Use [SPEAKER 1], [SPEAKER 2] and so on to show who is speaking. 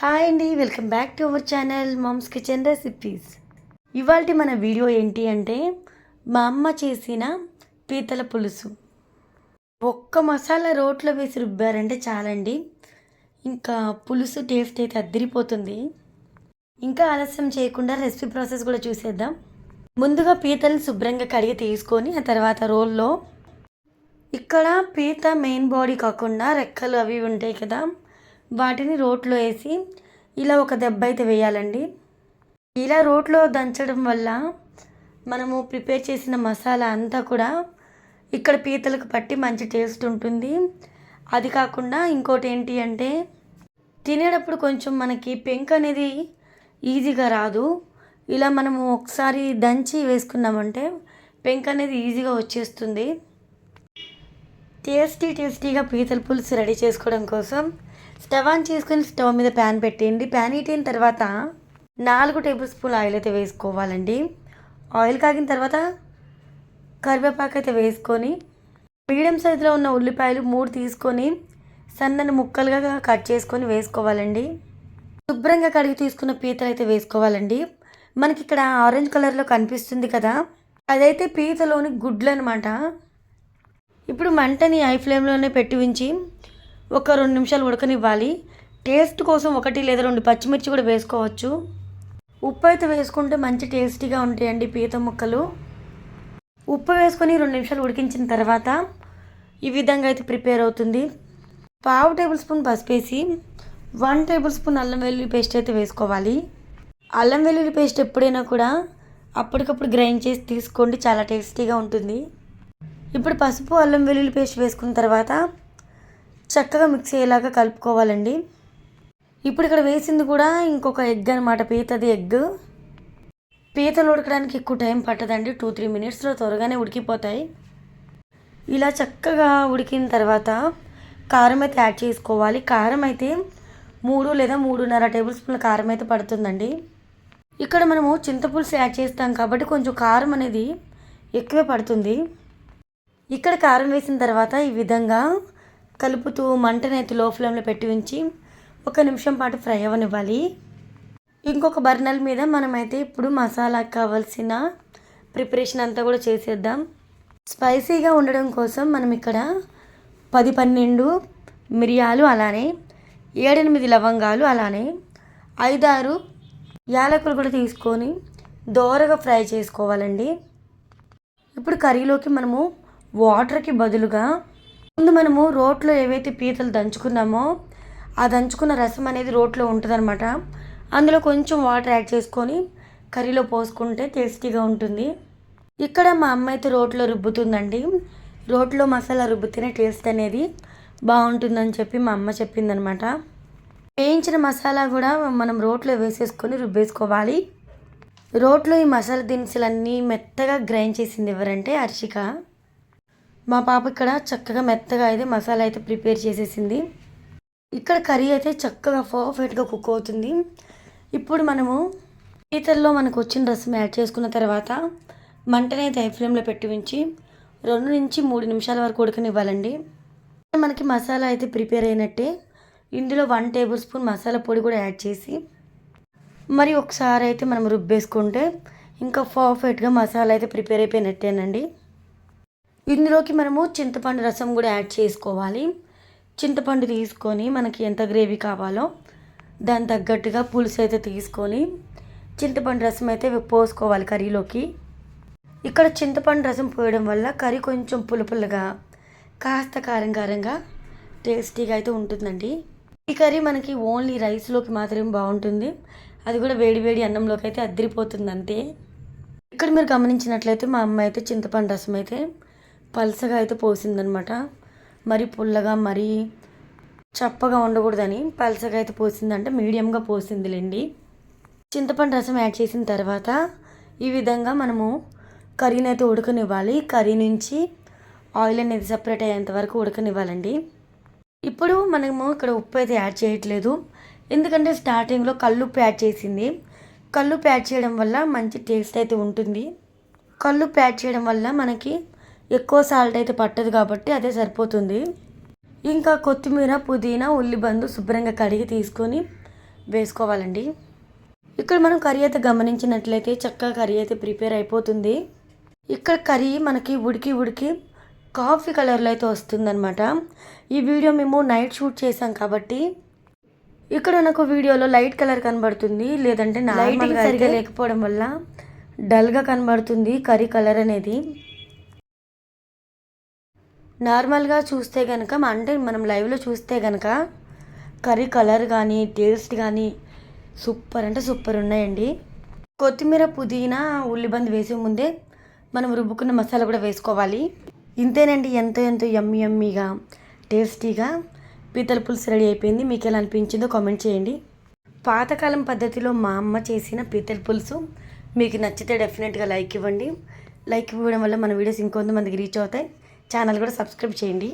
[SPEAKER 1] Hi అండి welcome back to our channel mom's kitchen recipes. ఇవాళ మన వీడియో ఏంటి అంటే మా అమ్మ చేసిన పీతల పులుసు. ఒక్క మసాలా రోట్లో వేసి రుబ్బారంటే చాలండి. ఇంకా పులుసు టేస్ట్ అయితే అద్దరిపోతుంది. ఇంకా ఆలస్యం చేయకుండా రెసిపీ ప్రాసెస్ కూడా చూసేద్దాం. ముందుగా పీతలను శుభ్రంగా కడిగి తీసుకొని ఆ తర్వాత రోల్లో ఇక్కడ పీత మెయిన్ బాడీ కాకుండా రెక్కలు అవి ఉంటాయి కదా వాటిని రోట్లో వేసి ఇలా ఒక దెబ్బ అయితే వేయాలండి. ఇలా రోట్లో దంచడం వల్ల మనము ప్రిపేర్ చేసిన మసాలా అంతా కూడా ఇక్కడ పీతలకు పట్టి మంచి టేస్ట్ ఉంటుంది. అది కాకుండా ఇంకోటి ఏంటి అంటే తినేటప్పుడు కొంచెం మనకి పెంక్ అనేది ఈజీగా రాదు. ఇలా మనము ఒకసారి దంచి వేసుకున్నామంటే పెంక్ అనేది ఈజీగా వచ్చేస్తుంది. టేస్టీ టేస్టీగా పీతల పులుసు రెడీ చేసుకోవడం కోసం స్టవ్ ఆన్ చేసుకుని స్టవ్ మీద ప్యాన్ పెట్టేయండి. ప్యాన్ హీట్ తర్వాత నాలుగు టేబుల్ స్పూన్ ఆయిల్ అయితే వేసుకోవాలండి. ఆయిల్ కాగిన తర్వాత కరివేపాకు అయితే వేసుకొని మీడియం సైజులో ఉన్న ఉల్లిపాయలు మూడు తీసుకొని సన్నని ముక్కలుగా కట్ చేసుకొని వేసుకోవాలండి. శుభ్రంగా కడిగి తీసుకున్న పీతలు అయితే వేసుకోవాలండి. మనకి ఇక్కడ ఆరెంజ్ కలర్లో కనిపిస్తుంది కదా అదైతే పీతలోని గుడ్లు అనమాట ఇప్పుడు మంటని ఐ ఫ్లేమ్లోనే పెట్టి ఉంచి ఒక రెండు నిమిషాలు ఉడకనివ్వాలి. టేస్ట్ కోసం ఒకటి లేదా రెండు పచ్చిమిర్చి కూడా వేసుకోవచ్చు. ఉప్పు అయితే వేసుకుంటే మంచి టేస్టీగా ఉంటాయండి పీత ముక్కలు. ఉప్పు వేసుకొని రెండు నిమిషాలు ఉడికించిన తర్వాత ఈ విధంగా అయితే ప్రిపేర్ అవుతుంది. పావు టేబుల్ స్పూన్ పసుపు వేసి వన్ టేబుల్ స్పూన్ అల్లం వెల్లుల్లి పేస్ట్ అయితే వేసుకోవాలి. అల్లం వెల్లుల్లి పేస్ట్ ఎప్పుడైనా కూడా అప్పటికప్పుడు గ్రైండ్ చేసి తీసుకోండి చాలా టేస్టీగా ఉంటుంది. ఇప్పుడు పసుపు అల్లం వెల్లుల్లి పేస్ట్ వేసుకున్న తర్వాత చక్కగా మిక్స్ అయ్యేలాగా కలుపుకోవాలండి. ఇప్పుడు ఇక్కడ వేసింది కూడా ఇంకొక ఎగ్ అనమాట పీతది ఎగ్. పీతలు ఉడకడానికి ఎక్కువ టైం పట్టదండి టూ త్రీ మినిట్స్లో త్వరగానే ఉడికిపోతాయి. ఇలా చక్కగా ఉడికిన తర్వాత కారం అయితే యాడ్ చేసుకోవాలి. కారం అయితే మూడు లేదా మూడున్నర టేబుల్ స్పూన్ల కారం అయితే పడుతుందండి. ఇక్కడ మనము చింతపులుసు యాడ్ చేస్తాం కాబట్టి కొంచెం కారం అనేది ఎక్కువే పడుతుంది. ఇక్కడ కారం వేసిన తర్వాత ఈ విధంగా కలుపుతూ మంటనైతే లో ఫ్లేమ్లో పెట్టి ఉంచి ఒక నిమిషం పాటు ఫ్రై అవ్వనివ్వాలి ఇంకొక బర్నల్ మీద మనమైతే ఇప్పుడు మసాలా కావాల్సిన ప్రిపరేషన్ అంతా కూడా చేసేద్దాం. స్పైసీగా ఉండడం కోసం మనం ఇక్కడ పది పన్నెండు మిరియాలు అలానే ఏడెనిమిది లవంగాలు అలానే ఐదారు యాలకులు కూడా తీసుకొని దోరగా ఫ్రై చేసుకోవాలండి. ఇప్పుడు కర్రీలోకి మనము వాటర్కి బదులుగా ముందు మనము రోట్లో ఏవైతే పీతలు దంచుకున్నామో ఆ దంచుకున్న రసం అనేది రోట్లో ఉంటుందన్నమాట. అందులో కొంచెం వాటర్ యాడ్ చేసుకొని కర్రీలో పోసుకుంటే టేస్టీగా ఉంటుంది. ఇక్కడ మా అమ్మ అయితే రోట్లో రుబ్బుతుందండి. రోట్లో మసాలా రుబ్బితేనే టేస్ట్ అనేది బాగుంటుందని చెప్పి మా అమ్మ చెప్పిందనమాట వేయించిన మసాలా కూడా మనం రోట్లో వేసేసుకొని రుబ్బేసుకోవాలి. రోట్లో ఈ మసాలా దినుసులన్నీ మెత్తగా గ్రైండ్ చేసింది ఎవరంటే హర్షిక. మా పాప ఇక్కడ చక్కగా మెత్తగా అయితే మసాలా అయితే ప్రిపేర్ చేసేసింది. ఇక్కడ కర్రీ అయితే చక్కగా పర్ఫెక్ట్గా కుక్ అవుతుంది. ఇప్పుడు మనము పీతల్లో మనకు వచ్చిన రసం యాడ్ చేసుకున్న తర్వాత మంటని అయితే హై ఫ్లేమ్లో పెట్టి ఉంచి రెండు నుంచి మూడు నిమిషాల వరకు ఉడకనివ్వాలండి. మనకి మసాలా అయితే ప్రిపేర్ అయినట్టే ఇందులో వన్ టేబుల్ స్పూన్ మసాలా పొడి కూడా యాడ్ చేసి మరి ఒకసారి అయితే మనం రుబ్బేసుకుంటే ఇంకా పర్ఫెక్ట్గా మసాలా అయితే ప్రిపేర్ అయిపోయినట్టేనండి. ఇందులోకి మనము చింతపండు రసం కూడా యాడ్ చేసుకోవాలి. చింతపండు తీసుకొని మనకి ఎంత గ్రేవీ కావాలో దాని తగ్గట్టుగా పులుసు అయితే తీసుకొని చింతపండు రసం అయితే పోసుకోవాలి కర్రీలోకి. ఇక్కడ చింతపండు రసం పోయడం వల్ల కర్రీ కొంచెం పులుపులుగా కాస్త కారం కారంగా టేస్టీగా అయితే ఉంటుందండి. ఈ కర్రీ మనకి ఓన్లీ రైస్లోకి మాత్రమే బాగుంటుంది. అది కూడా వేడి వేడి అన్నంలోకి అయితే అద్దరిపోతుంది అంతే. ఇక్కడ మీరు గమనించినట్లయితే మా అమ్మ అయితే చింతపండు రసం అయితే పలసగా అయితే పోసిందనమాట. మరి పుల్లగా మరీ చప్పగా ఉండకూడదని పలసగా అయితే పోసిందంటే మీడియంగా పోసిందిలేండి. చింతపండు రసం యాడ్ చేసిన తర్వాత ఈ విధంగా మనము కర్రీని అయితే ఉడకనివ్వాలి. కర్రీ నుంచి ఆయిల్ అనేది సపరేట్ అయ్యేంత వరకు ఉడకనివ్వాలండి. ఇప్పుడు మనము ఇక్కడ ఉప్పు అయితే యాడ్ చేయట్లేదు. ఎందుకంటే స్టార్టింగ్లో కల్లుప్పు యాడ్ చేసింది. కల్లుప్పు యాడ్ చేయడం వల్ల మంచి టేస్ట్ అయితే ఉంటుంది. కల్లుప్పు యాడ్ చేయడం వల్ల మనకి ఎక్కువ సాల్ట్ అయితే పట్టదు కాబట్టి అదే సరిపోతుంది. ఇంకా కొత్తిమీర పుదీనా ఉల్లిబందు శుభ్రంగా కడిగి తీసుకొని వేసుకోవాలండి. ఇక్కడ మనం కర్రీ అయితే గమనించినట్లయితే చక్కగా కర్రీ అయితే ప్రిపేర్ అయిపోతుంది. ఇక్కడ కర్రీ మనకి ఉడికి ఉడికి కాఫీ కలర్లో అయితే వస్తుందన్నమాట. ఈ వీడియో మేము నైట్ షూట్ చేసాం కాబట్టి ఇక్కడ నాకు వీడియోలో లైట్ కలర్ కనబడుతుంది. లేదంటే లైటింగ్ సరిగా లేకపోవడం వల్ల డల్గా కనబడుతుంది కర్రీ కలర్ అనేది. నార్మల్గా చూస్తే కనుక అంటే మనం లైవ్లో చూస్తే కనుక కర్రీ కలర్ కానీ టేస్ట్ కానీ సూపర్ అంటే సూపర్ ఉన్నాయండి. కొత్తిమీర పుదీనా ఉల్లిబంది వేసే ముందే మనం రుబ్బుకున్న మసాలా కూడా వేసుకోవాలి. ఇంతేనండి ఎంతో ఎంతో యమ్మీ యమ్మీగా టేస్టీగా పీతల పులుసు రెడీ అయిపోయింది. మీకు ఎలా అనిపించిందో కామెంట్ చేయండి. పాతకాలం పద్ధతిలో మా అమ్మ చేసిన పీతల పులుసు మీకు నచ్చితే డెఫినెట్గా లైక్ ఇవ్వండి. లైక్ ఇవ్వడం వల్ల మన వీడియోస్ ఇంకొంతమందికి రీచ్ అవుతాయి. ఛానల్ కూడా సబ్స్క్రైబ్ చేయండి.